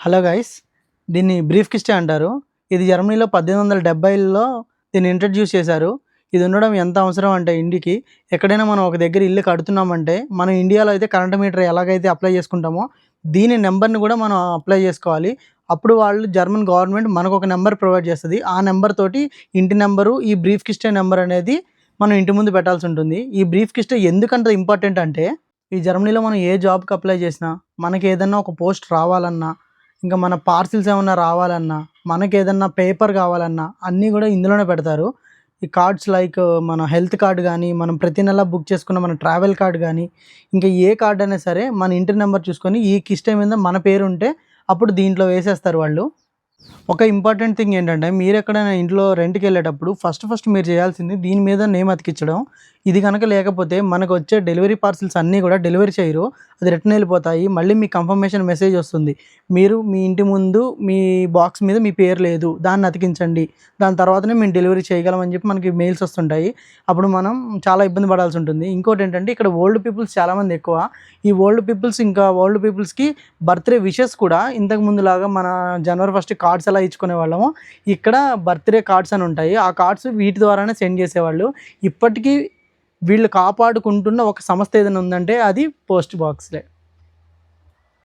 Hello guys దీన్ని బ్రీఫ్ కిస్టే అంటారు. ఇది జర్మనీలో పద్దెనిమిది వందల డెబ్బైలో దీన్ని ఇంట్రడ్యూస్ చేశారు. ఇది ఉండడం ఎంత అవసరం అంటే ఇంటికి ఎక్కడైనా మనం ఒక దగ్గర ఇల్లు కడుతున్నామంటే మనం ఇండియాలో అయితే కరెంట్ మీటర్ ఎలాగైతే అప్లై చేసుకుంటామో దీని నెంబర్ని కూడా మనం అప్లై చేసుకోవాలి. అప్పుడు వాళ్ళు జర్మన్ గవర్నమెంట్ మనకు ఒక నెంబర్ ప్రొవైడ్ చేస్తుంది. ఆ నెంబర్ తోటి ఇంటి నెంబరు ఈ బ్రీఫ్ కిస్టే నెంబర్ అనేది మనం ఇంటి ముందు పెట్టాల్సి ఉంటుంది. ఈ బ్రీఫ్ కిస్టే ఎందుకంత ఇంపార్టెంట్ అంటే ఈ జర్మనీలో మనం ఏ జాబ్కి అప్లై చేసినా మనకి ఏదన్నా ఒక పోస్ట్ రావాలన్నా ఇంకా మన పార్సిల్స్ ఏమైనా రావాలన్నా మనకి ఏదన్నా పేపర్ కావాలన్నా అన్నీ కూడా ఇందులోనే పెడతారు. ఈ కార్డ్స్ లైక్ uh, మన హెల్త్ కార్డ్ కానీ మనం ప్రతి నెల బుక్ చేసుకున్న మన ట్రావెల్ కార్డ్ కానీ ఇంకా ఏ కార్డ్ అయినా సరే మన ఇంటి నెంబర్ చూసుకొని ఈ కిష్టం మీద మన పేరు ఉంటే అప్పుడు దీంట్లో వేసేస్తారు వాళ్ళు. ఒక ఇంపార్టెంట్ థింగ్ ఏంటంటే మీరు ఎక్కడైనా ఇంట్లో రెంట్కి వెళ్ళేటప్పుడు ఫస్ట్ ఫస్ట్ మీరు చేయాల్సింది దీని మీద నేమ్ అతికించడం. ఇది కనుక లేకపోతే మనకు వచ్చే డెలివరీ పార్సిల్స్ అన్నీ కూడా డెలివరీ చేయరు. అది రిటర్న్ వెళ్ళిపోతాయి. మళ్ళీ మీ కన్ఫర్మేషన్ మెసేజ్ వస్తుంది. మీరు మీ ఇంటి ముందు మీ బాక్స్ మీద మీ పేరు లేదు. దాన్ని అతికించండి. దాని తర్వాతనే మేము డెలివరీ చేయగలమని చెప్పి మనకి మెయిల్స్ వస్తుంటాయి. అప్పుడు మనం చాలా ఇబ్బంది పడాల్సి ఉంటుంది. ఇంకోటి ఏంటంటే ఇక్కడ ఓల్డ్ పీపుల్స్ చాలామంది ఎక్కువ. ఈ ఓల్డ్ పీపుల్స్ ఇంకా ఓల్డ్ పీపుల్స్కి బర్త్డే విషెస్ కూడా ఇంతకు ముందులాగా మన జనవరి ఫస్ట్ కార్డ్స్ ఎలా ఇచ్చుకునే వాళ్ళము ఇక్కడ బర్త్డే కార్డ్స్ అని ఉంటాయి. ఆ కార్డ్స్ వీటి ద్వారానే సెండ్ చేసేవాళ్ళు. ఇప్పటికీ వీళ్ళు కాపాడుకుంటున్న ఒక సంస్థ ఏదైనా ఉందంటే అది పోస్ట్ బాక్స్లే.